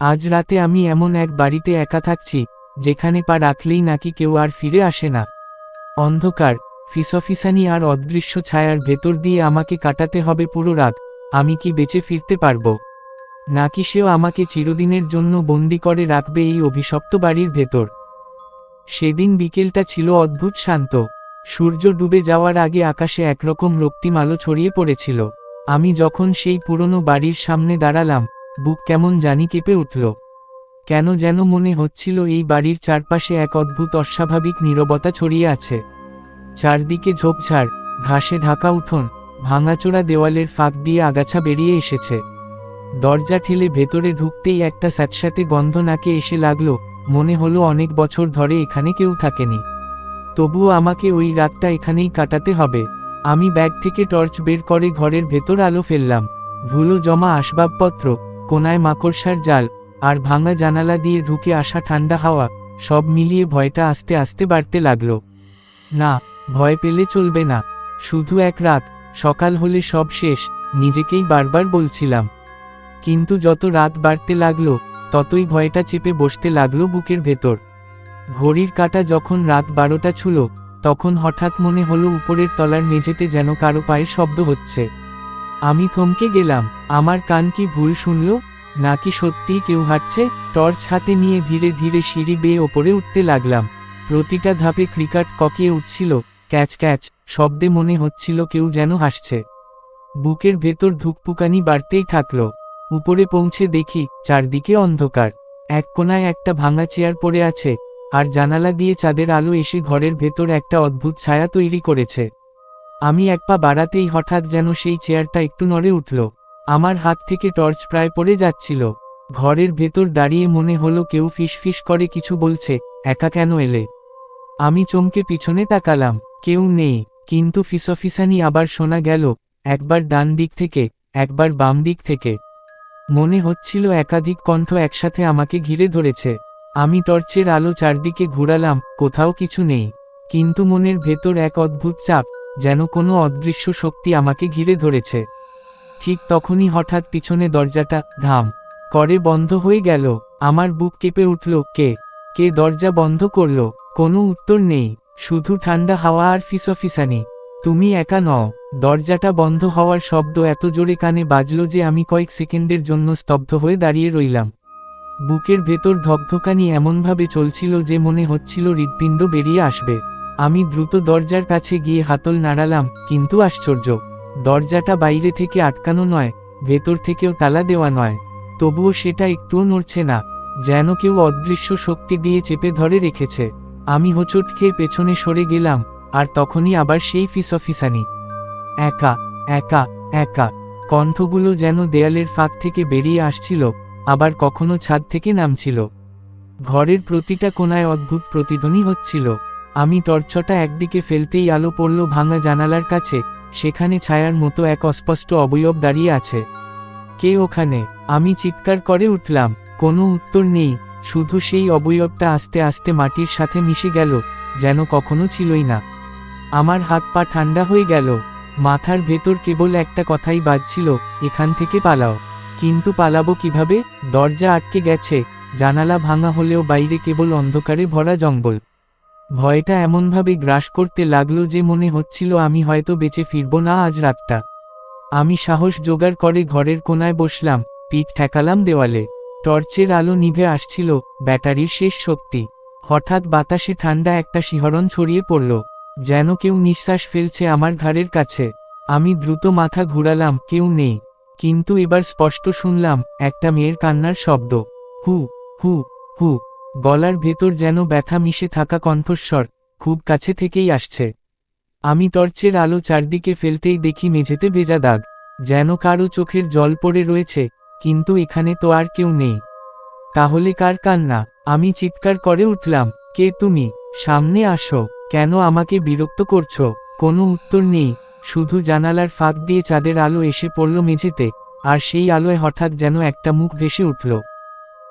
আজ রাতে আমি এমন এক বাড়িতে একা থাকছি, যেখানে পা রাখলেই নাকি কেউ আর ফিরে আসে না। অন্ধকার, ফিসফিসানি আর অদৃশ্য ছায়ার ভেতর দিয়ে আমাকে কাটাতে হবে পুরো রাত, আমি কি বেঁচে ফিরতে পারব? নাকি সেও আমাকে চিরদিনের জন্য বন্দি করে রাখবে এই অভিশপ্ত বাড়ির ভেতর? সেদিন বিকেলটা ছিল অদ্ভুত শান্ত। সূর্য ডুবে যাওয়ার আগে আকাশে একরকম রক্তিম আলো ছড়িয়ে পড়েছিল। আমি যখন সেই পুরনো বাড়ির সামনে দাঁড়ালাম বুক কেমন জানি কেঁপে উঠল। কেন যেন মনে হচ্ছিল এই বাড়ির চারপাশে এক অদ্ভুত অস্বাভাবিক নীরবতা ছড়িয়ে আছে। চারদিকে ঝোপঝাড়, ঘাসে ঢাকা উঠোন, ভাঙাচোরা দেওয়ালের ফাঁক দিয়ে আগাছা বেরিয়ে এসেছে। দরজা ঠেলে ভেতরে ঢুকতেই একটা স্যাঁতস্যাঁতে গন্ধ নাকে এসে লাগল, মনে হলো অনেক বছর ধরে এখানে কেউ থাকেনি। তবুও আমাকে ওই রাতটা এখানেই কাটাতে হবে। আমি ব্যাগ থেকে টর্চ বের করে ঘরের ভেতর আলো ফেললাম। ধুলো জমা আসবাবপত্র কোনায় মাকড়সার জাল, আর ভাঙা জানালা দিয়ে ঢুকে আসা ঠান্ডা হাওয়া, সব মিলিয়ে ভয়টা আস্তে আস্তে বাড়তে লাগল। না, ভয় পেলে চলবে না। শুধু এক রাত, সকাল হলে সব শেষ, নিজেকেই বারবার বলছিলাম। কিন্তু যত রাত বাড়তে লাগল, ততই ভয়টা চেপে বসতে লাগল বুকের ভেতর। ঘড়ির কাটা যখন রাত বারোটা ছুলো, তখন হঠাৎ মনে হলো উপরের তলার মেঝেতে যেন কারও পায়ের শব্দ হচ্ছে। আমি থমকে গেলাম। আমার কান কি ভুল শুনল? নাকি সত্যিই কেউ হাঁটছে? টর্চ হাতে নিয়ে ধীরে ধীরে সিঁড়ি বেয়ে ওপরে উঠতে লাগলাম। প্রতিটা ধাপে ক্রিকেট ককিয়ে উঠছিল। ক্যাচ ক্যাচ, শব্দে মনে হচ্ছিল কেউ যেন হাসছে। বুকের ভেতর ধুকপুকানি বাড়তেই থাকল। উপরে পৌঁছে দেখি, চারদিকে অন্ধকার। এক কোনায় একটা ভাঙা চেয়ার পড়ে আছে। আর জানালা দিয়ে চাঁদের আলো এসে ঘরের ভেতর একটা অদ্ভুত ছায়া তৈরি করেছে। আমি এক পা বাড়াতেই হঠাৎ যেন সেই চেয়ারটা একটু নড়ে উঠল। আমার হাত থেকে টর্চ প্রায় পড়ে যাচ্ছিল। ঘরের ভেতর দাঁড়িয়ে মনে হলো কেউ ফিসফিস করে কিছু বলছে, একা কেন এলে? আমি চমকে পিছনে তাকালাম, কেউ নেই, কিন্তু ফিসফিসানি আবার শোনা গেল, একবার ডান দিক থেকে, একবার বাম দিক থেকে। মনে হচ্ছিল একাধিক কণ্ঠ একসাথে আমাকে ঘিরে ধরেছে। আমি টর্চের আলো চারদিকে ঘুরালাম, কোথাও কিছু নেই। কিন্তু মনের ভেতর এক অদ্ভুত চাপ, যেন কোনো অদৃশ্য শক্তি আমাকে ঘিরে ধরেছে। ঠিক তখনই হঠাৎ পিছনে দরজাটা ধাম করে বন্ধ হয়ে গেল। আমার বুক কেঁপে উঠল, কে? কে দরজা বন্ধ করল? কোনো উত্তর নেই। শুধু ঠান্ডা হাওয়া আর ফিসফিসানি। তুমি একা নও। দরজাটা বন্ধ হওয়ার শব্দ এত জোরে কানে বাজল যে আমি কয়েক সেকেন্ডের জন্য স্তব্ধ হয়ে দাঁড়িয়ে রইলাম। বুকের ভেতর ধকধকানি এমনভাবে চলছিল যে মনে হচ্ছিল হৃৎপিণ্ড বেরিয়ে আসবে। আমি দ্রুত দরজার কাছে গিয়ে হাতল নাড়ালাম, কিন্তু আশ্চর্য। দরজাটা বাইরে থেকে আটকানো নয়, ভেতর থেকেও তালা দেওয়া নয়। তবুও সেটা একটুও নড়ছে না, যেন কেউ অদৃশ্য শক্তি দিয়ে চেপে ধরে রেখেছে। আমি হোঁচট খেয়ে পেছনে সরে গেলাম, আর তখনই আবার সেই ফিসফিসানি একা একা একা, কণ্ঠগুলো যেন দেয়ালের ফাঁক থেকে বেরিয়ে আসছিল, আবার কখনো ছাদ থেকে নামছিল। ঘরের প্রতিটা কোনায় অদ্ভুত প্রতিধ্বনি হচ্ছিল। আমি টর্চটা একদিকে ফেলতেই আলো পড়ল ভাঙা জানালার কাছে, সেখানে ছায়ার মতো এক অস্পষ্ট অবয়ব দাঁড়িয়ে আছে। কে ওখানে? আমি চিৎকার করে উঠলাম, কোনো উত্তর নেই, শুধু সেই অবয়বটা আস্তে আস্তে মাটির সাথে মিশে গেল, যেন কখনো ছিলই না। আমার হাত পা ঠান্ডা হয়ে গেল, মাথার ভেতর কেবল একটা কথাই বাজছিল, এখান থেকে পালাও। কিন্তু পালাবো কীভাবে? দরজা আটকে গেছে, জানালা ভাঙা হলেও বাইরে কেবল অন্ধকারে ভরা জঙ্গল। ভয়টা এমনভাবে গ্রাস করতে লাগল যে মনে হচ্ছিল আমি হয়তো বেঁচে ফিরব না আজ রাতটা। আমি সাহস জোগাড় করে ঘরের কোনায় বসলাম, পিঠ ঠেকালাম দেওয়ালে। টর্চের আলো নিভে আসছিল, ব্যাটারির শেষ শক্তি। হঠাৎ বাতাসে ঠান্ডা একটা শিহরণ ছড়িয়ে পড়ল, যেন কেউ নিঃশ্বাস ফেলছে আমার ঘাড়ের কাছে। আমি দ্রুত মাথা ঘুরালাম, কেউ নেই। কিন্তু এবার স্পষ্ট শুনলাম, একটা মেয়ের কান্নার শব্দ। হু হু হু। গলার ভেতর যেন ব্যথা মিশে থাকা কণ্ঠস্বর খুব কাছে থেকেই আসছে। আমি টর্চের আলো চারদিকে ফেলতেই দেখি মেঝেতে ভেজা দাগ, যেন কারও চোখের জল পড়ে রয়েছে, কিন্তু এখানে তো আর কেউ নেই। তাহলে কার কান্না? আমি চিৎকার করে উঠলাম, কে তুমি? সামনে আসো। কেন আমাকে বিরক্ত করছ? কোনো উত্তর নেই। শুধু জানালার ফাঁক দিয়ে চাঁদের আলো এসে পড়ল মেঝেতে, আর সেই আলোয় হঠাৎ যেন একটা মুখ ভেসে উঠল।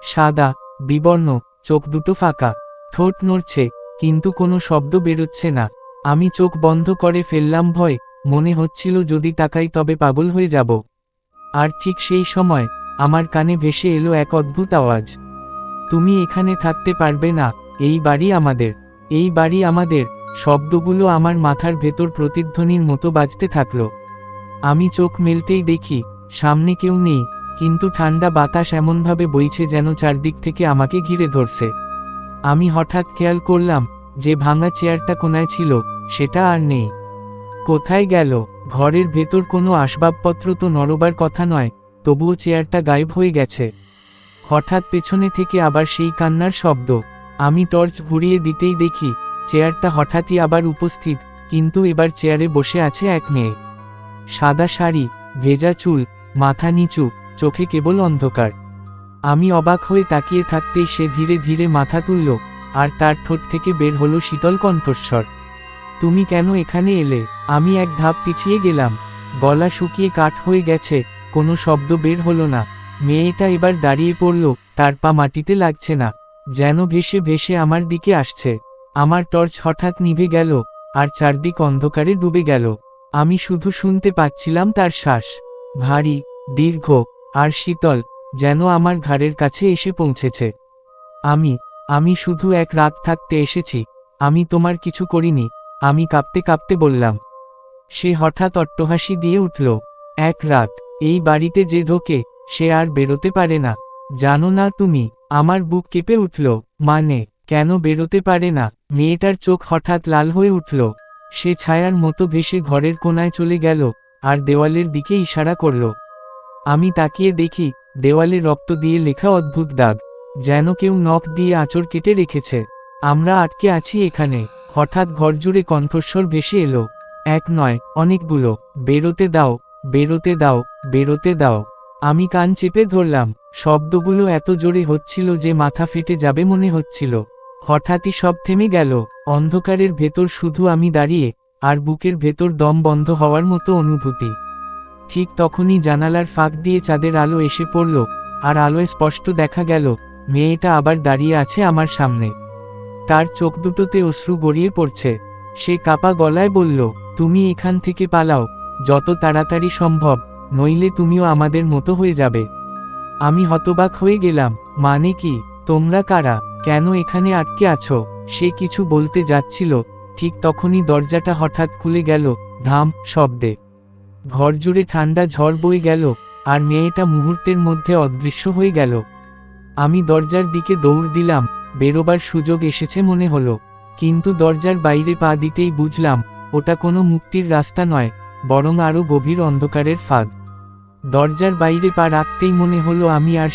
সাদা, বিবর্ণ চোখ দুটো ফাঁকা, ঠোঁট নড়ছে, কিন্তু কোনো শব্দ বেরোচ্ছে না। আমি চোখ বন্ধ করে ফেললাম ভয়, মনে হচ্ছিল যদি তাকাই তবে পাগল হয়ে যাব। আর ঠিক সেই সময়, আমার কানে ভেসে এলো এক অদ্ভুত আওয়াজ। তুমি এখানে থাকতে পারবে না, এই বাড়ি আমাদের, এই বাড়ি আমাদের, শব্দগুলো আমার মাথার ভেতর প্রতিধ্বনির মতো বাজতে থাকল। আমি চোখ মেলতেই দেখি, সামনে কেউ নেই কিন্তু ঠান্ডা বাতাস এমনভাবে বইছে যেন চারদিক থেকে আমাকে ঘিরে ধরছে। আমি হঠাৎ খেয়াল করলাম, যে ভাঙা চেয়ারটা কোনায় ছিল, সেটা আর নেই। কোথায় গেল? ঘরের ভেতর কোনো আসবাবপত্র তো নড়বার কথা নয়, তবুও চেয়ারটা গায়েব হয়ে গেছে। হঠাৎ পেছনে থেকে আবার সেই কান্নার শব্দ। আমি টর্চ ঘুরিয়ে দিতেই দেখি, চেয়ারটা হঠাৎই আবার উপস্থিত, কিন্তু এবার চেয়ারে বসে আছে এক মেয়ে। সাদা শাড়ি, ভেজা চুল, মাথা নিচু চোখে কেবল অন্ধকার। আমি অবাক হয়ে তাকিয়ে থাকতেই সে ধীরে ধীরে মাথা তুলল, আর তার ঠোঁট থেকে বের হলো শীতল কণ্ঠস্বর। তুমি কেন এখানে এলে? আমি এক ধাপ পিছিয়ে গেলাম। গলা শুকিয়ে কাঠ হয়ে গেছে, কোনো শব্দ বের হলো না। মেয়েটা এবার দাঁড়িয়ে পড়ল, তার পা মাটিতে লাগছে না। যেন ভেসে ভেসে আমার দিকে আসছে। আমার টর্চ হঠাৎ নিভে গেল, আর চারদিক অন্ধকারে ডুবে গেল। আমি শুধু শুনতে পাচ্ছিলাম তার শ্বাস। ভারী, দীর্ঘ আর শীতল, যেন আমার ঘাড়ের কাছে এসে পৌঁছেছে। আমি আমি শুধু এক রাত থাকতে এসেছি, আমি তোমার কিছু করিনি, আমি কাঁপতে কাঁপতে বললাম। সে হঠাৎ অট্টহাসি দিয়ে উঠল। এক রাত, এই বাড়িতে যে ঢোকে, সে আর বেরোতে পারে না। জানো না তুমি, আমার বুক কেঁপে উঠল। মানে কেন বেরোতে পারে না? মেয়েটার চোখ হঠাৎ লাল হয়ে উঠল। সে ছায়ার মতো ভেসে ঘরের কোনায় চলে গেল, আর দেওয়ালের দিকে ইশারা করল। আমি তাকিয়ে দেখি, দেওয়ালে রক্ত দিয়ে লেখা অদ্ভুত দাগ, যেন কেউ নখ দিয়ে আঁচড় কেটে রেখেছে। আমরা আটকে আছি এখানে, হঠাৎ ঘরজুড়ে কণ্ঠস্বর ভেসে এলো। এক নয়, অনেকগুলো, বেরোতে দাও বেরোতে দাও বেরোতে দাও। আমি কান চেপে ধরলাম, শব্দগুলো এত জোরে হচ্ছিল যে মাথা ফেটে যাবে মনে হচ্ছিল। হঠাৎই সব থেমে গেল, অন্ধকারের ভেতর শুধু আমি দাঁড়িয়ে, আর বুকের ভেতর দম বন্ধ হওয়ার মতো অনুভূতি। ঠিক তখনই জানালার ফাঁক দিয়ে চাঁদের আলো এসে পড়ল, আর আলোয় স্পষ্ট দেখা গেল, মেয়েটা আবার দাঁড়িয়ে আছে আমার সামনে। তার চোখ দুটোতে অশ্রু গড়িয়ে পড়ছে। সে কাপা গলায় বলল, তুমি এখান থেকে পালাও, যত তাড়াতাড়ি সম্ভব, নইলে তুমিও আমাদের মতো হয়ে যাবে। আমি হতবাক হয়ে গেলাম মানে কি, তোমরা কারা, কেন এখানে আটকে আছো? সে কিছু বলতে যাচ্ছিল, ঠিক তখনই দরজাটা হঠাৎ খুলে গেল, ধাম, শব্দে। ঘর জুড়ে ঠান্ডা ঝড় বয়ে গেল, আর মেয়েটা মুহূর্তের মধ্যে অদৃশ্য হয়ে গেল। আমি দরজার দিকে দৌড় দিলাম, বেরোবার সুযোগ এসেছে মনে হলো। কিন্তু দরজার বাইরে পা দিতেই বুঝলাম, ওটা কোনো মুক্তির রাস্তা নয়, বরং আরও গভীর অন্ধকারের ফাঁদ। দরজার বাইরে পা রাখতেই মনে হলো আমি আর